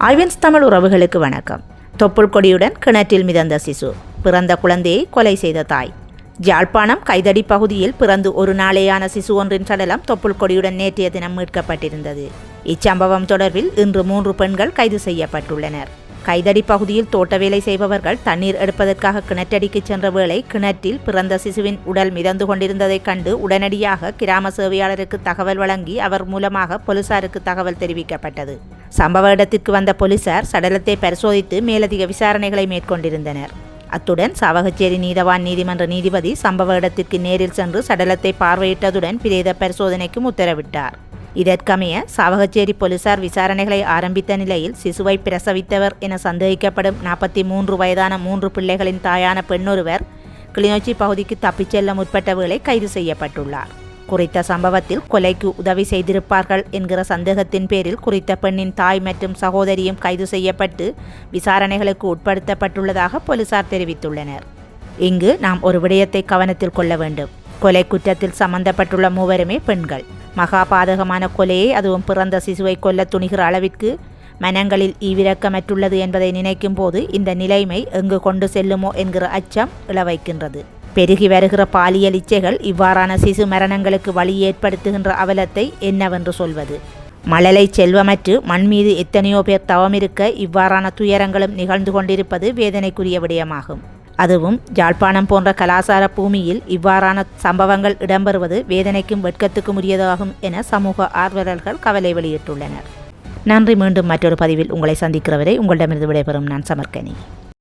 ஐவன்ஸ் தமிழ் உறவுகளுக்கு வணக்கம். தொப்புள் கொடியுடன் கிணற்றில் மிதந்த சிசு பிறந்த குழந்தையை கொலை செய்த தாய். ஜாழ்ப்பாணம் கைதடி பகுதியில் பிறந்து ஒரு நாளேயான சிசு ஒன்றின் சடலம் தொப்புள் கொடியுடன் நேற்றைய தினம் மீட்கப்பட்டிருந்தது. இச்சம்பவம் தொடர்பில் இன்று மூன்று பெண்கள் கைது செய்யப்பட்டுள்ளனர். கைதடி பகுதியில் தோட்ட வேலை செய்பவர்கள் தண்ணீர் எடுப்பதற்காக கிணற்றடிக்கு சென்ற வேளை கிணற்றில் பிறந்த சிசுவின் உடல் மிதந்து கொண்டிருந்ததைக் கண்டு உடனடியாக கிராம சேவையாளருக்கு தகவல் வழங்கி அவர் மூலமாக போலீசாருக்கு தகவல் தெரிவிக்கப்பட்டது. சம்பவ இடத்திற்கு வந்த போலீசார் சடலத்தை பரிசோதித்து மேலதிக விசாரணைகளை மேற்கொண்டிருந்தனர். அத்துடன் சாவகச்சேரி நீதவான் நீதிமன்ற நீதிபதி சம்பவ இடத்திற்கு நேரில் சென்று சடலத்தை பார்வையிட்டதுடன் பிரேத பரிசோதனைக்கும் உத்தரவிட்டார். இதற்கமைய சாவகச்சேரி போலீசார் விசாரணைகளை ஆரம்பித்த நிலையில் சிசுவை பிரசவித்தவர் என சந்தேகிக்கப்படும் நாற்பத்தி மூன்று வயதான மூன்று பிள்ளைகளின் தாயான பெண்ணொருவர் கிளிநொச்சி பகுதிக்கு தப்பிச் செல்ல முற்பட்ட வேளை கைது செய்யப்பட்டுள்ளார். குறித்த சம்பவத்தில் கொலைக்கு உதவி செய்திருப்பார்கள் என்கிற சந்தேகத்தின் பேரில் குறித்த பெண்ணின் தாய் மற்றும் சகோதரியும் கைது செய்யப்பட்டு விசாரணைகளுக்கு உட்படுத்தப்பட்டுள்ளதாக போலீசார் தெரிவித்துள்ளனர். இங்கு நாம் ஒரு விடயத்தை கவனத்தில் கொள்ள வேண்டும். கொலை குற்றத்தில் சம்பந்தப்பட்டுள்ள மூவருமே பெண்கள். மகா பாதகமான கொலையை அதுவும் பிறந்த சிசுவை கொல்ல துணிகிற அளவிற்கு மனங்களில் ஈவிரக்கமற்றுள்ளது என்பதை நினைக்கும் போது இந்த நிலைமை எங்கு கொண்டு செல்லுமோ என்கிற அச்சம் இளவைக்கின்றது பெருகி வருகிற பாலியல் இச்சைகள் இவ்வாறான சிசு மரணங்களுக்கு வழி ஏற்படுத்துகின்ற அவலத்தை என்னவென்று சொல்வது? மழலை செல்வமற்று மண் மீது எத்தனையோ பேர் தவமிருக்க இவ்வாறான துயரங்களும் நிகழ்ந்து கொண்டிருப்பது வேதனைக்குரிய விடயமாகும். அதுவும் ஜாழ்ப்பாணம் போன்ற கலாசார பூமியில் இவ்வாறான சம்பவங்கள் இடம்பெறுவது வேதனைக்கும் வெட்கத்துக்கும் உரியதாகும் என சமூக ஆர்வலர்கள் கவலை வெளியிட்டுள்ளனர். நன்றி மீண்டும் மற்றொரு பதிவில் உங்களை சந்திக்கிறவரை உங்களிடமிருந்து விடைபெறும் நான் சமர்க்கனி.